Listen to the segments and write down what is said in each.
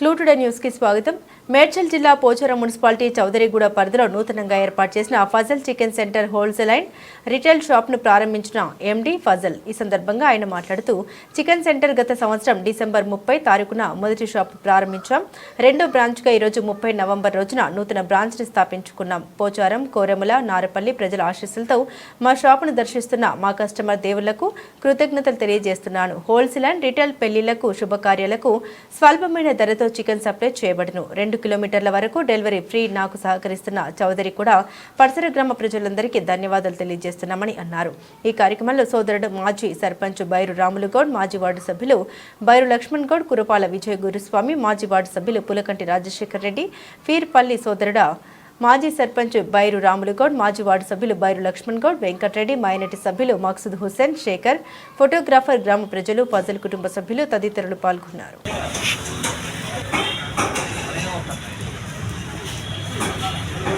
క్లూటుడే news కి స్వాగతం మేడ్చల్ జిల్లా పోచారం మున్సిపాలిటీ చౌదరిగూడ పరిధిలో నూతనంగా ఏర్పాటు చేసిన Fazal chicken centre wholesale and retail షాప్ను ప్రారంభించిన ఎండీ ఫజల్. ఈ సందర్భంగా ఆయన మాట్లాడుతూ చికెన్ సెంటర్ గత సంవత్సరం డిసెంబర్ ముప్పై తారీఖున మొదటి షాప్ ప్రారంభించాం. రెండో బ్రాంచ్గా ఈరోజు ముప్పై నవంబర్ రోజున నూతన బ్రాంచ్ను స్థాపించుకున్నాం. పోచారం కోరెముల నారపల్లి ప్రజల ఆశీస్సులతో మా షాపును దర్శిస్తున్న మా కస్టమర్ దేవుళ్ళకు కృతజ్ఞతలు తెలియజేస్తున్నాను. హోల్సేల్ అండ్ రిటైల్ పెళ్ళిళ్ళకు శుభకార్యాలకు స్వల్పమైన ధరతో చికెన్ సప్లై చేయబడును. రెండు కిలోమీటర్ల వరకు డెలివరీ ఫ్రీ నాకు సహకరిస్తున్న చౌదరి కూడా పరిసర గ్రామ ప్రజలందరికీ ధన్యవాదాలు తెలియజేస్తున్నామని అన్నారు. ఈ కార్యక్రమంలో సోదరుడు మాజీ సర్పంచ్ బైరు రాములు గౌడ్ మాజీ వార్డు సభ్యులు బైరు లక్ష్మణ్ గౌడ్ కురపాల విజయ గురుస్వామి మాజీ వార్డు సభ్యులు పులకంటి రాజశేఖర్ రెడ్డి ఫీర్పల్లి సోదరుడ మాజీ సర్పంచ్ బైరు రాములుగౌడ్ మాజీ వార్డు సభ్యులు బైరు లక్ష్మణ్ గౌడ్ వెంకటరెడ్డి మైనటి సభ్యులు మక్సుద్ హుస్సేన్ శేఖర్ ఫోటోగ్రాఫర్ గ్రామ ప్రజలు పజల్ కుటుంబ సభ్యులు తదితరులు పాల్గొన్నారు.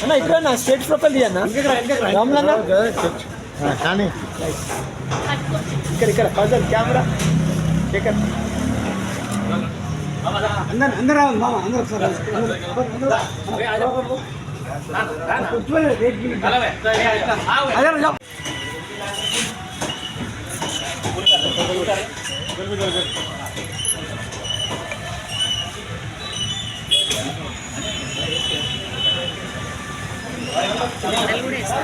అన్న ఇక్కడ నా స్టేట్ ప్రొఫైల్ అన్న రామ్లన్న కానీ ఇక్కడ ఇక్కడ ఫజల్ కెమెరా శేఖర్ అందరు అందరు రావాలి మామ అందరు ఒకసారి అదే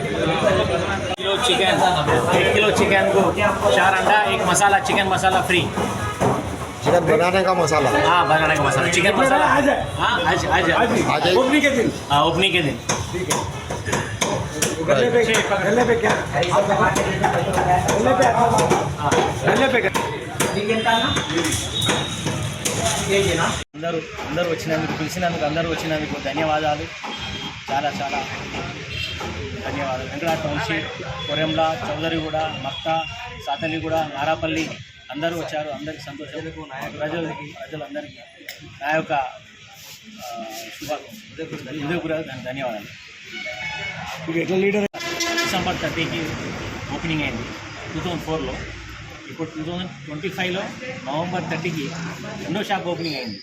किलो चिकन एक किलो चिकन को चार अंडा एक masala chicken masala free chicken बनाने का मसाला। हाँ बनाने का मसाला चिकन मसाला। आज? हाँ आज आज। आज ओपनिंग के दिन? हाँ ओपनिंग के दिन। गले पे అందరూ అందరూ వచ్చినందుకు పిలిచినందుకు అందరూ వచ్చినందుకు ధన్యవాదాలు. చాలా చాలా ధన్యవాదాలు. వెంకట టౌన్షిప్ కొరెంల చౌదరిగూడ మక్కా సాతలిగూడ నారాపల్లి అందరూ వచ్చారు. అందరికీ సంతోషం. ప్రజలకి ప్రజలందరికీ నా యొక్క ఆ, శుభ హృదయపూర్వక ధన్యవాదాలు. ఎట్లా లీడర్ డిసెంబర్ థర్టీకి ఓపెనింగ్ అయింది. టూ థౌజండ్ ఫోర్లో. ఇప్పుడు టూ థౌజండ్ ట్వంటీ ఫైవ్లో నవంబర్ థర్టీకి రెండో షాప్ ఓపెనింగ్ అయింది.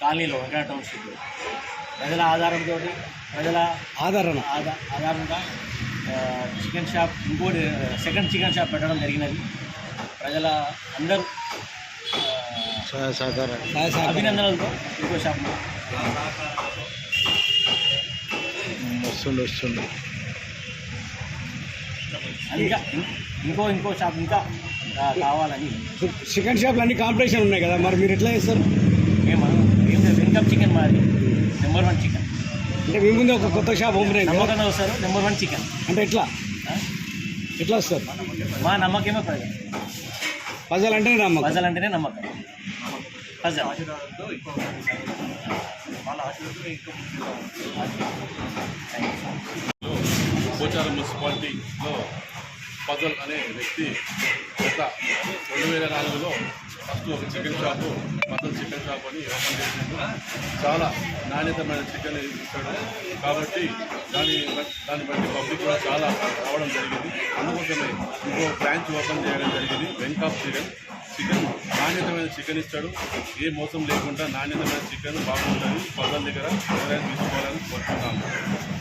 కాలనీలో వెంకట టౌన్షిప్లో ప్రజల ఆధారంతో ప్రజల ఆదరణ. ఆధా ఆధారంగా చికెన్ షాప్ ఇంకోటి సెకండ్ చికెన్ షాప్ పెట్టడం జరిగినది. ప్రజల అందరూ అభినందనలతో ఇంకో షాప్ వస్తుండు వస్తుండు ఇంకా ఇంకో ఇంకో షాప్ ఇంకా కావాలని. చికెన్ షాప్లు అన్ని కాంపిటీషన్ ఉన్నాయి కదా మరి మీరు ఎట్లా చేస్తారు? మేము ఇన్కమ్ చికెన్ మాది నెంబర్ వన్ చికెన్ అంటే మీ ముందే ఒక కొత్త షాప్ ఓపెన్ అయింది? నమ్మకంగా వస్తారు నెంబర్ వన్ చికెన్ అంటే ఎట్లా? ఎట్లా వస్తారు? మా నమ్మకమే ప్రజలు. పజల్ అంటే నమ్మకం. ప్రజలు అంటేనే నమ్మకం. ప్రజలు వాళ్ళ పోచారం మున్సిపాలిటీలో పజల్ అనే వ్యక్తి గత రెండు వేల నాలుగులో ఫస్ట్ ఒక chicken shop Fazal chicken shop అని ఓపెన్ చేసినప్పుడు చాలా నాణ్యతమైన చికెన్ ఇస్తాడు కాబట్టి దాని దాన్ని బట్టి పబ్లిక్ కూడా చాలా రావడం జరిగింది. అందుకోసమే ఇంకో బ్రాంచ్ ఓపెన్ చేయడం జరిగింది. వెంకాప్ చికెన్. చికెన్ నాణ్యతమైన చికెన్ ఇస్తాడు ఏ మోసం లేకుండా నాణ్యతమైన చికెన్ బాగుంటుంది పజల్ దగ్గర ఎవరైనా తీసుకోవాలని కోరుతున్నాము.